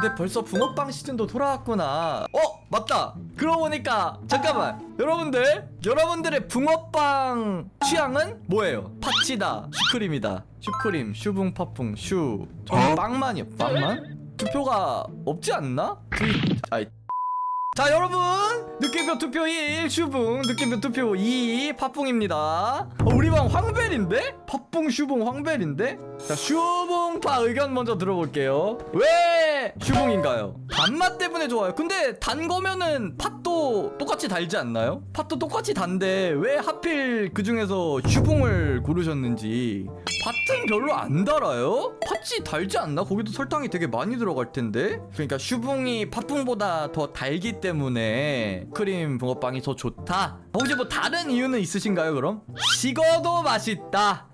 근데 벌써 붕어빵 시즌도 돌아왔구나. 어 맞다. 그러고 보니까 잠깐만. 여러분들 여러분들의 붕어빵 취향은 뭐예요? 파치다 슈크림이다. 슈크림 슈붕 팥붕 슈. 저는 빵만이요. 빵만? 투표가 없지 않나? 아이. 자 여러분. 느낌표 투표 1 슈붕. 느낌표 투표 2 팥붕입니다. 어, 우리 방 황벨인데? 팥붕 슈붕 황벨인데? 자 슈붕파 의견 먼저 들어볼게요. 왜 슈붕인가요? 단맛 때문에 좋아요 근데 단 거면은 팥도 똑같이 달지 않나요? 팥도 똑같이 단데 왜 하필 그 중에서 슈붕을 고르셨는지 팥은 별로 안 달아요? 팥이 달지 않나? 거기도 설탕이 되게 많이 들어갈 텐데 그러니까 슈붕이 팥붕보다 더 달기 때문에 크림 붕어빵이 더 좋다 혹시 뭐 다른 이유는 있으신가요 그럼? 식어도 맛있다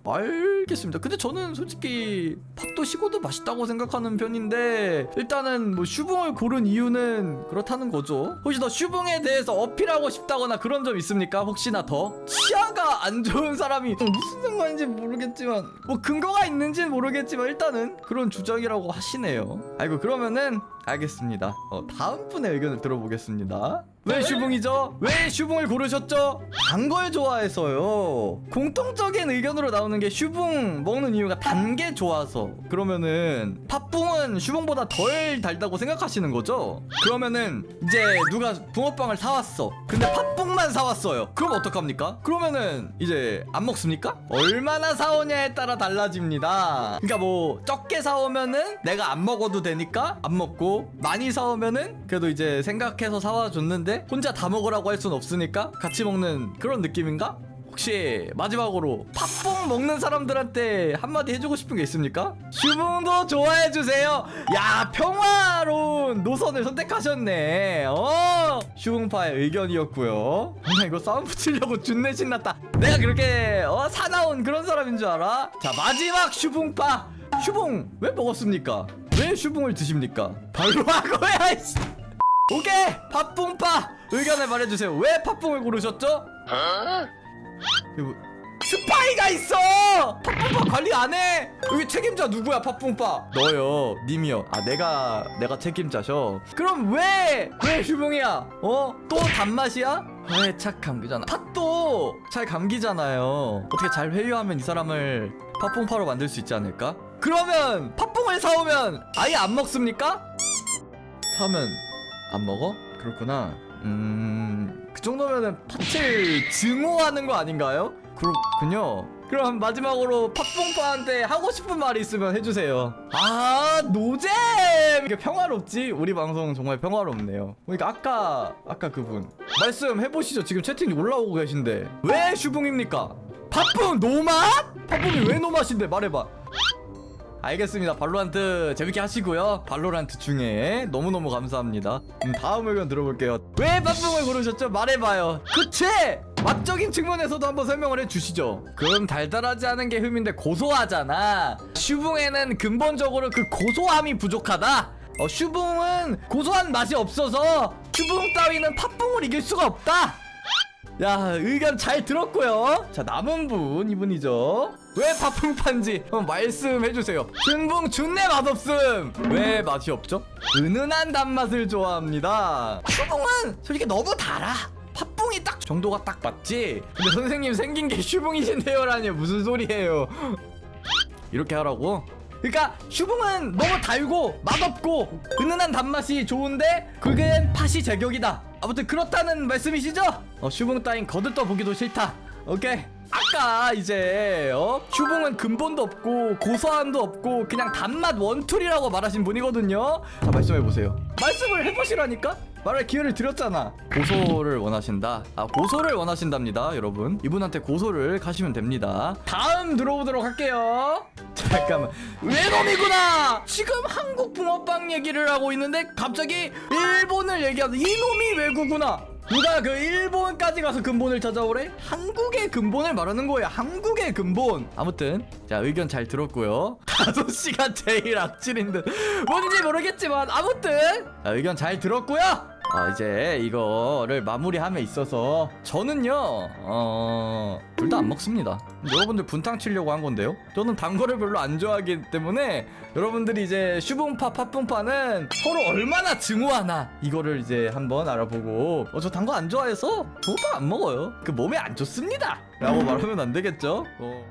알겠습니다 근데 저는 솔직히 팥도 식어도 맛있다고 생각하는 편인데 일단은 뭐 슈붕을 고른 이유는 그렇다는 거죠 혹시 더 슈붕에 대해서 어필하고 싶다거나 그런 점 있습니까? 혹시나 더? 치아가 안 좋은 사람이 무슨 상관인지 모르겠지만 뭐 근거가 있는지는 모르겠지만 일단은 그런 주장이라고 하시네요 아이고 그러면은 알겠습니다 어, 다음 분의 의견을 들어보겠습니다 왜 슈붕이죠? 왜 슈붕을 고르셨죠? 단 걸 좋아해서요. 공통적인 의견으로 나오는 게 슈붕 먹는 이유가 단 게 좋아서. 그러면은 팥붕은 슈붕보다 덜 달다고 생각하시는 거죠? 그러면은 이제 누가 붕어빵을 사왔어. 근데 팥붕만 사왔어요. 그럼 어떡합니까? 그러면은 이제 안 먹습니까? 얼마나 사오냐에 따라 달라집니다. 그러니까 뭐 적게 사오면은 내가 안 먹어도 되니까 안 먹고 많이 사오면은 그래도 이제 생각해서 사와 줬는데 혼자 다 먹으라고 할 순 없으니까 같이 먹는 그런 느낌인가? 혹시 마지막으로 팥붕 먹는 사람들한테 한마디 해주고 싶은 게 있습니까? 슈붕도 좋아해 주세요. 야 평화로운 노선을 선택하셨네. 어 슈붕파의 의견이었고요. 그냥 이거 싸움 붙이려고 준내 신났다. 내가 그렇게 어 사나운 그런 사람인 줄 알아? 자 마지막 슈붕파 슈붕 왜 먹었습니까? 왜 슈붕을 드십니까? 발로 하고야 이씨. 오케이 팥붕파 의견을 말해주세요 왜 팥붕을 고르셨죠? 이거 스파이가 있어 팥붕파 관리 안 해 여기 책임자 누구야 팥붕파 너요 님이요 아 내가 내가 책임자셔 그럼 왜왜 슈붕이야 어? 또 단맛이야? 왜착 감기잖아 팥도 잘 감기잖아요 어떻게 잘 회유하면 이 사람을 팥붕파로 만들 수 있지 않을까? 그러면 팥붕을 사오면 아예 안 먹습니까? 사면 안 먹어? 그렇구나. 음, 그 정도면은 팥을 증오하는 거 아닌가요? 그렇군요. 그럼 마지막으로 팥뽕파한테 하고 싶은 말이 있으면 해주세요. 아, 노잼! 이게 평화롭지? 우리 방송 정말 평화롭네요. 그러니까 아까, 아까 그분. 말씀해보시죠. 지금 채팅 올라오고 계신데. 왜 슈붕입니까? 팥붕 노맛? 팥붕이 왜 노맛인데? 말해봐. 알겠습니다. 발로란트 재밌게 하시고요. 발로란트 중에 너무너무 감사합니다. 음, 다음 의견 들어볼게요. 왜 팥붕을 고르셨죠? 말해봐요. 그치? 맛적인 측면에서도 한번 설명을 해주시죠. 그럼 달달하지 않은 게 흠인데 고소하잖아. 슈붕에는 근본적으로 그 고소함이 부족하다. 어, 슈붕은 고소한 맛이 없어서 슈붕 따위는 팥붕을 이길 수가 없다. 야 의견 잘 들었고요 자 남은 분 이분이죠 왜 한번 말씀해주세요. 춘붕 준내 맛없음. 왜 맛이 없죠? 은은한 단맛을 좋아합니다. 슈붕은 솔직히 너무 달아. 팥붕이 딱 정도가 딱 맞지? 근데 선생님 생긴 게 슈붕이신데요라니 무슨 소리예요? 이렇게 하라고? 그러니까 슈붕은 너무 달고 맛없고 은은한 단맛이 좋은데 그게 팥이 제격이다. 아무튼 그렇다는 말씀이시죠? 어 슈붕 따윈 거들떠 보기도 싫다. 오케이 아까 이제 어? 슈붕은 근본도 없고 고소함도 없고 그냥 단맛 원툴이라고 말하신 분이거든요. 자 말씀해보세요. 말씀을 해보시라니까? 말할 기회를 드렸잖아. 고소를 원하신다? 아 고소를 원하신답니다 여러분. 이분한테 고소를 가시면 됩니다. 다음 들어보도록 할게요. 잠깐만. 외놈이구나! 지금 한국 붕어빵 얘기를 하고 있는데 갑자기 일본을 얘기하는 이놈이 외구구나 누가 그 일본까지 가서 근본을 찾아오래? 한국의 근본을 말하는 거야. 한국의 근본. 아무튼 자 의견 잘 들었고요. 5시간 제일 악질인 듯. 뭔지 모르겠지만 아무튼 자, 의견 잘 들었고요 아 이제 이거를 마무리함에 있어서 저는요 어 둘 다 안 먹습니다. 여러분들 분탕 치려고 한 건데요? 저는 단 거를 별로 안 좋아하기 때문에 여러분들이 이제 슈붕파 팥붕파는 서로 얼마나 증오하나 이거를 이제 한번 알아보고 어, 저 단 거 안 좋아해서 붕어빵 안 먹어요. 그 몸에 안 좋습니다. 라고 말하면 안 되겠죠? 어.